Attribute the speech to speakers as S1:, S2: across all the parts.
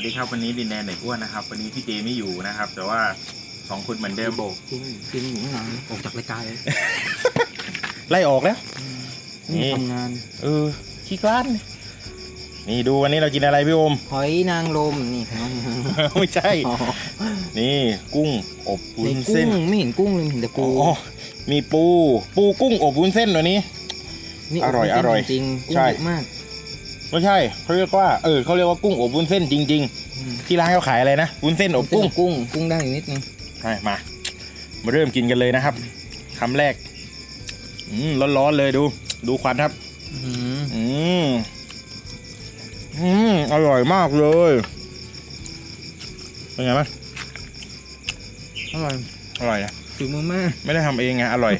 S1: วัสดีครับวันนี้ดินแดนเด็กอ้วนนะครับ วันนี้พี่เจไม่อยู่นะครับ แต่ว่าสองคนเหมือนเดิม
S2: โบกกินกินหมูหนังออกจากรายการเลย
S1: ไล่ออกแล้ว
S2: นี่
S1: นี่
S2: ทำงาน
S1: เออขี้กล้านนี่ดูวันนี้เรากินอะไรพี่โอม
S2: หอยนางรมนี่ครับ
S1: ไม่ใช่
S2: อ๋อ
S1: นี่กุ้งอบวุ้
S2: ใน
S1: น
S2: กุ้
S1: เส้
S2: ง
S1: น
S2: ไม่เห็นกุ้งเลยเห็นแต่ปู
S1: อ๋อมีปู ปูกุ้งอบวุ้นเส้นตัวนี้
S2: นี่
S1: อร่อย
S2: กุ้ง
S1: อร่อย
S2: จริงๆกุ้ง
S1: ใช่
S2: เยอะมาก
S1: ไม่ใช่เขาเรียกว่าเออเขาเรียกว่ากุ้งอบวุ้นเส้นจริง
S2: อืม
S1: ๆที่ร้านเขาขายอะไรนะวุ้นเส้นอบกุ้ง
S2: กุ้งกุ้งได้อีกนิดนึง
S1: ใช่มา มาเริ่มกินกันเลยนะครับคำแรกอืมร้อนๆเลยดู ดูควันครับ
S2: อื้อหือ
S1: อืมอืมอร่อยมากเลยเป็นไงบ้าง
S2: อร่อย
S1: อร่อยนะ
S2: ถือมือแม่
S1: ไม่ได้ทำเองไงอร่อย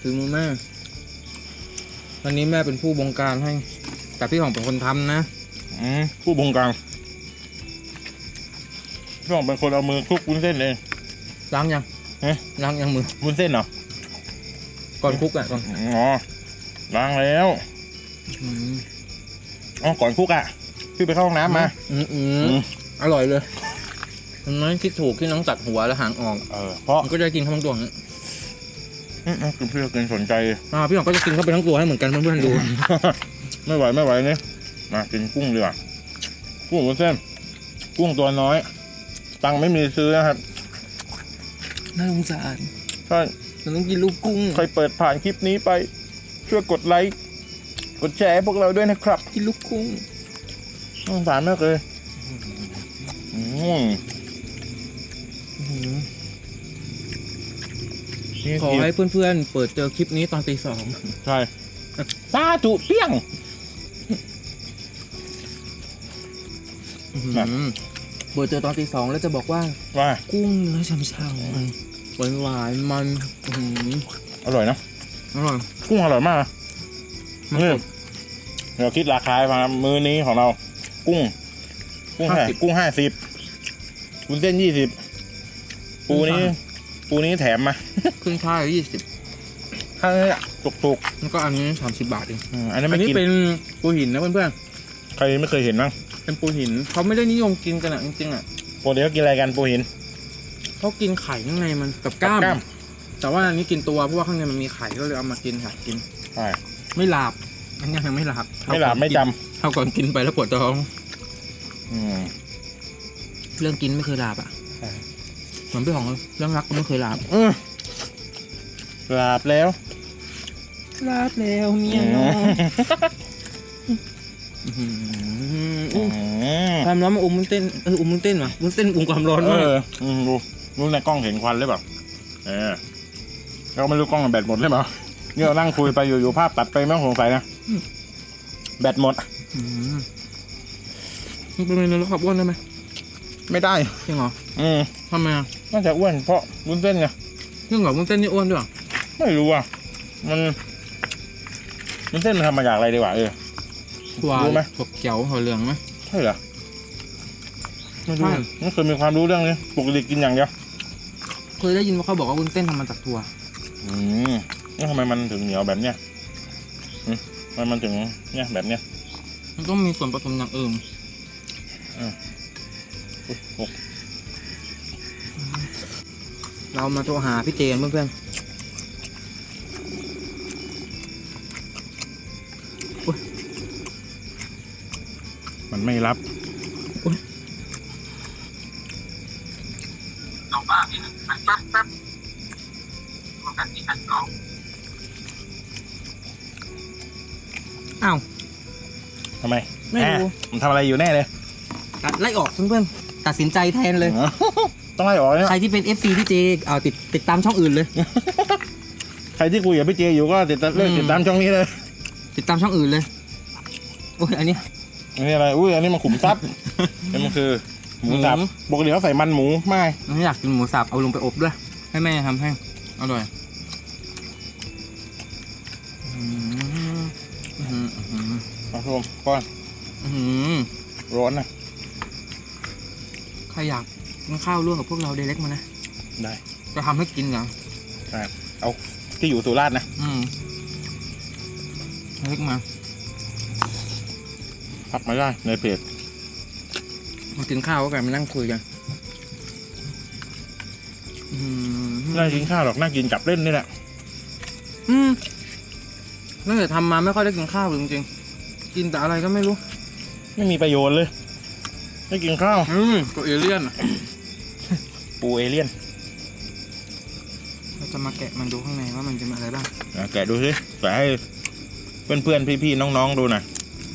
S2: ถือมือแม่ วันนี้แม่เป็นผู้บงการให้ แต่พี่หองเป็นคนทำนะ
S1: อืมผู้บงการพี่หองเป็นคนเอามือคลุกวุ้นเส้นเอง
S2: ล้างยัง
S1: เอ๊ะ
S2: ล้างยังมือ
S1: วุ้นเส้นเหรอ
S2: ก่อนคลุกอะก่อน
S1: อ๋อล้างแล้ว
S2: อืม
S1: อ๋อก่อนคลุกอะพี่ไปเข้าห้องน้ำมา
S2: อืมอืม
S1: อืม
S2: อร่อยเลยมันไม่คิดถูกที่น้องตัดหัวแล้วหางออก
S1: เออเพราะ
S2: มันก็จะกินทั้งตัวนะ
S1: อืมอืม คุณพี่กินสนใจ
S2: อ่าพี่หองก็จะกินเข้าไปทั้งตัวให้เหมือนกันเพื่อนๆดู
S1: ไม่ไหวไม่ไหวเนี่ยมากินกุ้งดีกว่ากุ้งวุ้นเส้น กุ้งตัวน้อย ตังค์ไม่มีซื้อนะครับ
S2: น่าสงสาร
S1: ใช่
S2: เราต้องกินลูกกุ้ง
S1: ใครเปิดผ่านคลิปนี้ไป ช่วยกดไลค์กดแชร์ให้พวกเราด้วยนะครับ
S2: กินลูกกุ้ง
S1: สงสารมากเลยอืม
S2: อื้อหือ
S1: นี่
S2: ขอให้เพื่อนๆ เปิดเจอคลิปนี้ตอนตีสอง
S1: ใช่ซาจุเปี้ยง
S2: อื้อหือ
S1: แบบ
S2: เปิดเจอตอนตีสองแล้วจะบอกว่า
S1: ว่า
S2: กุ้งเนื้อช่ำๆมันหวานหวานๆมันอื้อหือ
S1: อร่อยนะ
S2: อร่อย
S1: กุ้งอร่อยมากนะ
S2: มัน
S1: นี่
S2: สด
S1: เดี๋ยวคิดราคามามื้อนี้ของเรา กุ้ง กุ้งเท่าไหร่
S2: 50
S1: กุ้งห้าสิบวุ้นเส้นยี่สิบปูนี้ ปูนี้แถมมา
S2: ครึ่งท่ายยี่สิบ
S1: ถ้าถูกถูก
S2: แล้วก็อันนี้สามสิบบาทเอง
S1: ๆอืมอันนี้
S2: อั
S1: ไม่
S2: นนี้
S1: กิน
S2: เป็นปูหินนะเพื่อน
S1: ใครไม่เคยเห็นบ้าง
S2: ๆ เป็นปูหินเขาไม่ได้นิยมกินกันอะจริงๆอะ
S1: ปกติเขากินอะไรกันปูหิน
S2: เขากินไข่ข้างในมันกับกล้าม
S1: กล้าม
S2: แต่ว่าอันนี้กินตัวเพราะว่าข้างในมันมีไข่ก็เลยเอามากินค่ะกิน
S1: ใช่
S2: ไม่หลาบอันนี้ยังไม่หลาบ
S1: ไม่หลับไม่จ
S2: เท่าก่อนกินไปแล้วปวดท้องำ
S1: อืม
S2: เรื่องกินไม่เคยหลาบอะ
S1: ใช่
S2: เหมือนพี่ของเรื่องรักก็ไม่เคยหลาบ
S1: อืมหลับแล้ว
S2: หลาบแล้วเมียน้อยอื้อหือ
S1: อื
S2: อู้
S1: ม
S2: ความร้อนมาอมมุ้นเต้นเอออมมุ้นเต้นว่ะมุ้นเต้นอมความร้อน
S1: เอ
S2: มาก
S1: ออืมดูดูในกล้องเห็นควันหรือเปล่าเออเราไม่รู้กล้องมันแบตหมดหรือเปล่าเนี่ยเรานั่งคุยไปอยู่ๆภาพตัดไปไม่ต้องสงสัยนะแบตหมด
S2: อืมมันเป็นเมนูลดความอ้วนได้ไหม
S1: ไม่ได้
S2: จริงเหรอ
S1: อืม
S2: ทำไมอะ
S1: น่าจะอ้วนเพราะวุ้นเส้นไง
S2: จริงเหรอมุ้นเต้นนี่อ้วนด้วยเหรอ
S1: ไม่รู้อะมันวุ้นเส้นมันทำมาจากอะไรดีกว่าเออ
S2: ถั่ว
S1: รู้ไหม
S2: ถั่วเขียวถั่วเหลืองไหม
S1: ใช่เหรอไม่รู้
S2: ใช่
S1: ไม่เคยมีความรู้เรื่องนี้ปกติกินอย่างเดียว
S2: เคยได้ยินว่าเขาบอกว่าวุ้นเต้นทำมาจากถั่ว
S1: อืมแล้วทำไมมันถึงเหนียวแบบเนี้ยอืมทำไมมันถึงเนี่ยแบบเนี้ย
S2: มันต้องมีส่วนผสมอย่างอื่น
S1: อุ๊ยโอ้
S2: เรามาโทรหาพี่เจนเพื่อน
S1: มันไม่รับ
S2: ๆอ้าว
S1: ทำไม
S2: ไม่รู้
S1: แหมันทำอะไรอยู่แน่เลย
S2: ตัดไล่ออกเพื่อนๆ ตัดสินใจแทนเลย
S1: ต้องไล่ออกเนี่ย
S2: ใครที่เป็น FC พี่เจเอาติดติดตามช่องอื่นเลย
S1: ใครที่คุยกับพี่เจอยู่ก็ติดตามเลิก
S2: อืม
S1: ติดตามช่องนี้เลย
S2: ติดตามช่องอื่นเลย โอ้ยอันนี้
S1: อันนี้อะไร อุ้ย อันนี้มันขุมทรัพย์ นี่มันคือหมูสับ
S2: หมู
S1: ปกติเขาใส่มันหมูไม่
S2: ไม่อยากกินหมูสับเอาลงไปอบด้วย ให้แม่ทำให้ อร่อยอืมอื้อหืออื้อหือ
S1: มาชมก้อน
S2: อื้อหือ
S1: ร้อนนะ
S2: ใครอยากกินข้าวร่วมกับพวกเราเดเล็กมานะ
S1: ได้
S2: จะทำให้กินเหรอ
S1: เอาที่อยู่สุราษฎร์นะ
S2: อืมเล็กมา
S1: ทักมาได้ในเพจ
S2: มากินข้าวกันมานั่งคุยกันอืม
S1: ไม่ได้กินข้าวหรอกนั่งกินจับเล่นนี่แหละ
S2: อืมตั้งแต่ทำมาไม่ค่อยได้กินข้าวเลยจริงๆ กินแต่อะไรก็ไม่รู้
S1: ไม่มีประโยชน์เลย ไม่กินข้าว
S2: อืมตัวเอเลี่ยนอะ
S1: ปูเอเลี่ยน
S2: เราจะมาแกะมันดูข้างในว่ามันจะมีอะไรบ้าง
S1: อะแกะดูสิแกะให้เพื่อนๆ พี่ๆ น้องๆ ดูหน่อย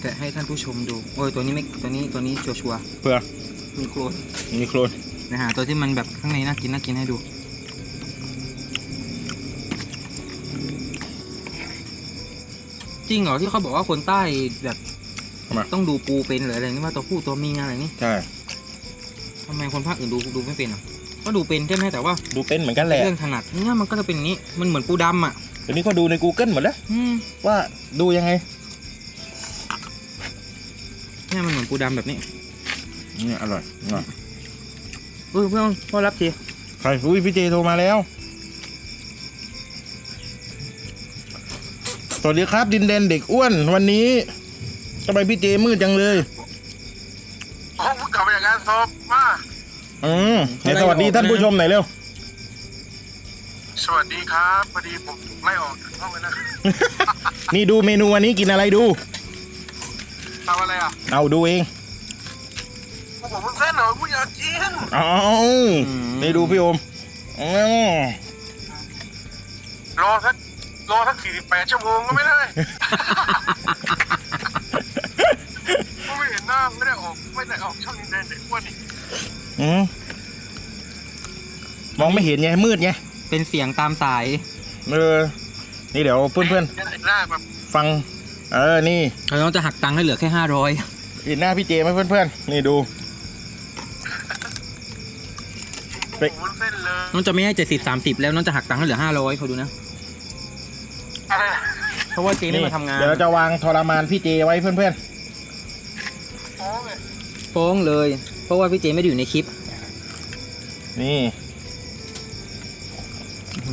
S2: แกะให้ท่านผู้ชมดู โอ้ยตัวนี้ไม่ ตัวนี้ตัวนี้ชัวร์
S1: เพื่อ
S2: ๆมีโครน
S1: มีโครน
S2: นะฮะตัวที่มันแบบข้างในน่ากินน่ากินให้ดู จริงเหรอที่เขาบอกว่าคนใต้แบบ
S1: ทำไม
S2: ต้องดูปูเป็นหรืออะไรนี่ว่าตัวผู้ตัวเมียอะไรนี่
S1: ใช่
S2: ทำไมคนภาคอื่นดูดูไม่เป็นอะก็ดูเป็นใช่ไหมแต่ว่า
S1: ดูเป็นเหมือนกันแหละ
S2: เรื่องถนัดเนี่ยมันก็จะเป็นอย่างนี้ มันเหมือนปูดำอะ
S1: เดี๋ยวนี้ก็ดูใน Google หมดแล้ว
S2: อืม
S1: ว่าดูยังไง
S2: เนี่ยมันเหมือนปูดำแบบนี้
S1: เนี่ยอร่อยอะ
S2: เออเพื่อนพ่อรับที
S1: ใครอุ้ยพี่เจโทรมาแล้ว สวัสดีครับดินแดนเด็กอ้วนวันนี้ ทำไมพี่เจมืดจังเลย
S3: โอ้เพิ่งกลับมาจากงานศพมา
S1: อืมไหนสวัสดีท่านผู้ชมหน่อยเร็ว
S3: สวัสดีครับพอดีผมถูกไล่ออกจากห้องเลยนะ
S1: นี่ดูเมนูวันนี้กินอะไรดู
S3: ทำอะไรอะ
S1: เอาดูเอง
S3: พวกผมเพิ่งเส้นเหรอผู้อยากกิน
S1: เอานี่ดูพี่โอมอืม
S3: รอสักรอสักสี่สิบแปดชั่วโมงก็ไม่ได้ก็ไม่เห็นหน้าไม่ได้ ออกไม่ได้ออกช่องนเทอร์เน็ตอ้วนนี่
S1: อืมมองไม่เห็นไงมืดไง
S2: เป็นเสียงตามสาย
S1: เออนี่เดี๋ยวเพื่อน
S3: เห็นหน้าแบบ
S1: ๆฟัง เออนี่
S2: เราต้องจะหักตังค์ให้เหลือแค่ห้าร้อย
S1: เห็นหน้าพี่เจไหมเพื่อนๆนี่ดู
S3: เพิ่งเส้นเลย
S2: น้องจะไม่ให้เจ็ดสิบสามสิบแล้วน้องจะหักตังค์ให้เหลือห้าร้อยเขาดูนะ
S3: อะไรนะ
S2: เพราะว่าเจ๊ไม่
S1: นี่
S2: มาทำงาน
S1: เดี๋ยวเราจะวางทรมานพี่เจไว้เพื่อน
S3: โอ้ย
S2: ฟ้องเลย เพราะว่าพี่เจไม่ได้อยู่ในคลิป
S1: ๆนี่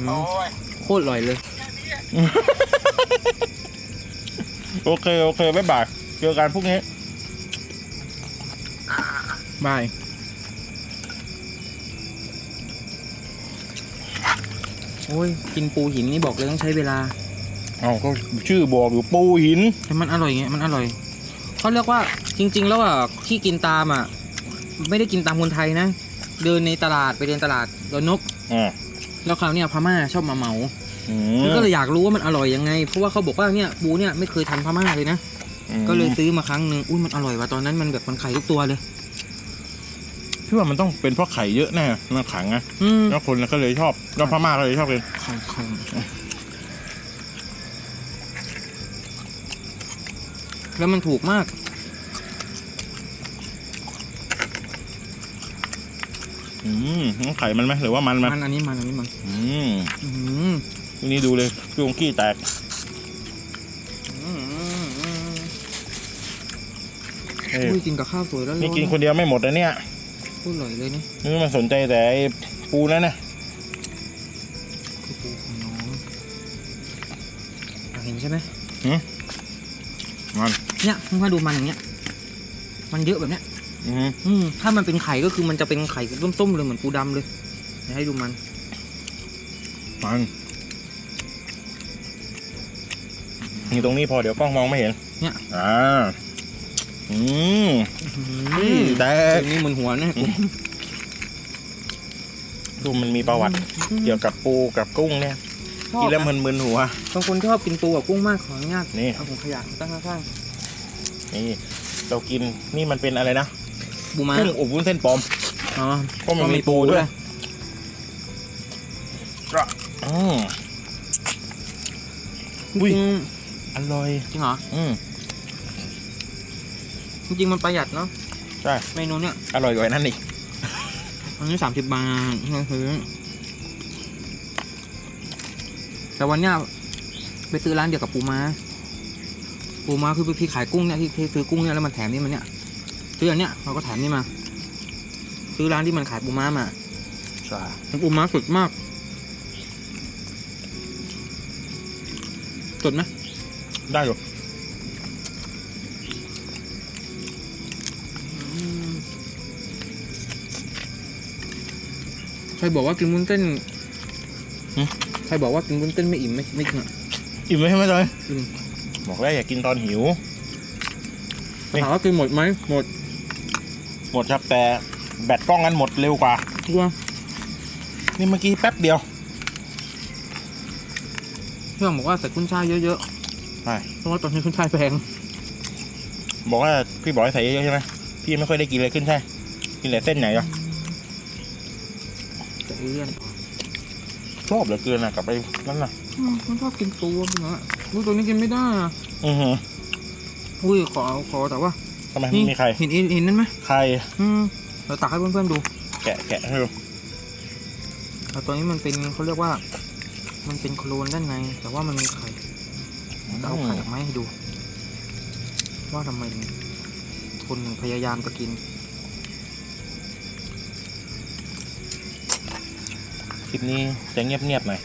S3: โอ้ย
S2: โคตรอร่อยเลย
S1: โอเค โอเคบ๊ายบายเจอกันพรุ่งนี้
S2: บายโอ้ย กินปูหินนี่บอกเลยต้องใช้เวลา
S1: เอาก็ชื่อบอกอยู่ปูหิน
S2: แต่มันอร่อยไง มันอร่อย เขาเรียกว่าจริง ๆ แล้วอะที่กินตามอะ ไม่ได้กินตามคนไทยนะ เดินในตลาดไปเดินตลาดโดนนก
S1: อ่า
S2: แล้วคราวเนี้ยพม่าชอบมาเหมา
S1: อืม
S2: ก็เลยอยากรู้ว่ามันอร่อยยังไง เพราะว่าเขาบอกว่าเนี่ยปูเนี่ยไม่เคยทันพม่าเลยนะ ก็เลยซื้อมาครั้งหนึ่งอุ้ยมันอร่อยว่ะตอนนั้นมันแบบมันไข่ทุกตัวเลย
S1: พี่ว่ามันต้องเป็นเพราะไข่เยอะแน่มันขังไง
S2: อืม
S1: แล้วคนก็เลยชอบแล้วพม่าก็เลยชอบกิน
S2: ไข่ไข่ แล้วมันถูกมาก
S1: อืมไข่มันไหมหรือว่ามันมัน
S2: มันอันนี้มันอันนี้มัน
S1: อืม
S2: อืม
S1: ทีนี้ดูเลยพี่องกี้แตก
S2: อืมอืมอืม
S1: เอ้ย
S2: อุ้ยกินกับข้าวสวยแล้ว
S1: นี่กินคนเดียวไม่หมดนะเนี่ย
S2: พูดอร่อยเลยนี่
S1: นี่มันสนใจแต่ไอ้ปูนั่นนะ
S2: คือปูของน้องอะเห็นใช่ไหม
S1: มัน
S2: เนี่ยมึงมาดูมันอย่างเงี้ย มันเยอะแบบเนี้ย
S1: อืม
S2: อืมถ้ามันเป็นไข่ก็คือมันจะเป็นไข่ส้มๆเลยเหมือนปูดำเลยเดี๋ยวให้ดูมัน
S1: มันนี่ตรงนี้พอเดี๋ยวกล้องมองไม่เห็น
S2: เนี่ย
S1: อ่าอืม
S2: อืม
S1: แต่
S2: เดี๋ยวนี้เหมือนหัวนะกู
S1: ดูมันมีประวัติ เกี่ยวกับปูกับกุ้งเนี่ย
S2: ชอบ
S1: กินแล้ว
S2: นะ
S1: มึนๆหัว
S2: บางคนชอบกินปูกับกุ้งมากขออนุญาต
S1: นี่
S2: เอาถุงขยะตั้งข้าง
S1: นี่เรากินนี่มันเป็นอะไรนะ
S2: ๆบูมา
S1: กุ้งอบวุ้นเส้นปลอม
S2: อ๋อ
S1: ก็มันมีปูด้วยก็อืม อุ้ย
S2: จริง
S1: อร่อย
S2: จริงเหรอ
S1: อืม
S2: จริงๆมันประหยัดเนาะ
S1: ใช่
S2: เมนูเนี้ย
S1: อร่อยกว่านั้นอีก
S2: อันนี้สามสิบบาทซื้อ แต่วันเนี้ยไปซื้อร้านเดียวกับปูมา้าปูม้าคือพี่ขายกุ้งเนี่ยที่ซื้อกุ้งเนี่ยแล้วมันแถมนี่มันเนี่ยซื้ออันเนี้ยเราก็แถมนี่มา ซื้อร้านที่มันขายปูม้ามา
S1: ใช่
S2: ปูม้าสดมากสดไหม
S1: ได้หร
S2: อเใครบอกว่ากินมุนเต้น ใครบอกว่ากินวุ้นเส้นไม่อิ่มไม่ไม่จริงอะ
S1: อิ่มไหมใช่ไหมจอย
S2: อิ่ม
S1: บอกแล้วอย่ากินตอนหิว นี่
S2: ถามว่ากินหมดไหมหมด
S1: หมดครับแต่แบตกล้องนั้นหมดเร็วกว่า
S2: ตัว
S1: นี่เมื่อกี้แป๊บเดียว
S2: เพื่อนบอกว่าใส่กุ้นช่ายเยอะ
S1: ใช่
S2: ๆเพราะว่าตอนนี้กุ้นช่ายแพง
S1: บอกว่าพี่บอกให้ใส่เยอะๆใช่ไหมพี่ไม่ค่อยได้กินเลยขึ้นใช่กินแต่เส้นไหนอะ
S2: แต่เลี่ยน
S1: ชอบเหลือเกินอะกับไอ้นั่นน่ะ
S2: อืมมันชอบกินตัวพี่นะอุ้ยตัวนี้กินไม่ได้อะ
S1: อือหือ
S2: อุ้ยขอขอแต่ว่า
S1: ทำไมไม่มีใคร
S2: เห็นเห็นเห็นนั่นไหม
S1: ใคร
S2: อืมเราตักให้เพื่อนๆดู
S1: แกะแกะให้ดู
S2: แต่ตัวนี้มันเป็นเขาเรียกว่า มันเป็นโคลนด้านใน แต่ว่ามันมีไข่จะเอาไข่ออกมาให้ดู ว่าทำไมถึงคนถึงพยายามจะกิน
S1: ลิปนี้จะเงียบๆหน่อย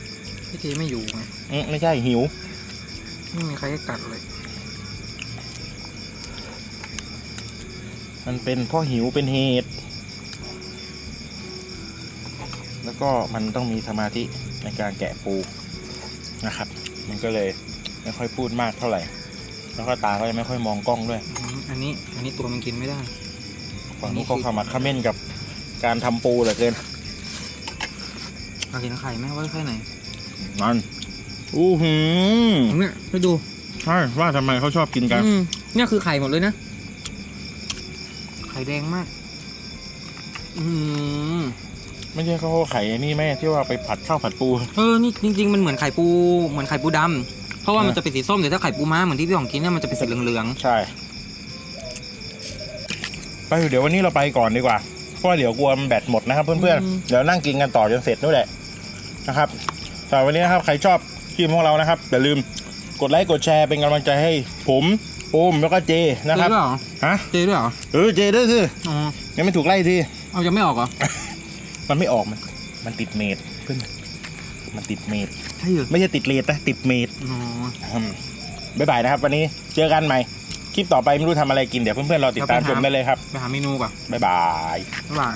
S2: พี่เจไม่อยู่ไง
S1: อืมไม่ใช่หิว
S2: ไม่มีใครให้กัดเลย
S1: มันเป็นเพ่อหิวเป็นเหตุ แล้วก็มันต้องมีสมาธิในการแกะปูนะครับ มันก็เลยไม่ค่อยพูดมากเท่าไหร่ แล้วก็ตาก็จะไม่ค่อยมองกล้องด้วย
S2: อืมอันนี้ อันนี้ตัวมันกินไม่ได้
S1: ฝั่งนู้นเขาขมักเขม้นกับการทำปูเหลือเกิน
S2: เราเห็นไข่ไหมว่าไข่ไหน
S1: มันอู้หือ
S2: เนี่ยไปดู
S1: ใช่ว่าทำไมเขาชอบกินกัน
S2: อืมเนี่ยคือไข่หมดเลยนะ ไข่แดงมาก อืม
S1: ไม่ใช่เขาไข่ไอ้นี่แม่ที่ว่าไปผัดข้าวผัดปู
S2: เออ นี่จริง ๆ มันเหมือนไข่ปู เหมือนไข่ปูดำเพราะว่ามันจะเป็นสีส้มแต่ถ้าไข่ปูม้าเหมือนที่พี่ของกินเนี่ยมันจะเป็นสีเหลือง
S1: ใช่ ไปเดี๋ยววันนี้เราไปก่อนดีกว่า เพราะว่าเดี๋ยวกลัวมันแบตหมดนะครับเพื่อนๆ เดี๋ยวนั่งกินกันต่อจนเสร็จนู่นแหละ นะครับสำหรับวันนี้นะครับใครชอบคลิปของเรานะครับอย่าลืมกดไลค์กดแชร์เป็นกำลังใจให้ผมโอมแล้วก็เจ
S2: ๆ
S1: นะครับ
S2: เจด้วยเหรอ
S1: ฮะ
S2: เจด้วยเหรอ
S1: เออเจด้วยสิ
S2: อ๋อ
S1: ยังไม่ถูกไล่ที
S2: เอายังไม่ออกเหรอ
S1: มันไม่ออกมันมันติดเมดเพื่อนมันติดเมด
S2: ใช่เหรอ
S1: ไม่ใช่ติดเลดนะติดเมด
S2: อ๋อ
S1: อืมบ๊ายบายนะครับ วันนี้เจอกันใหม่ คลิปต่อไปไม่รู้ทำอะไรกิน เดี๋ยวเพื่อนๆรอติดตามชมได้เลยครับ
S2: ไปหาเมนูก่อน
S1: บ๊ายบาย
S2: บ๊ายบาย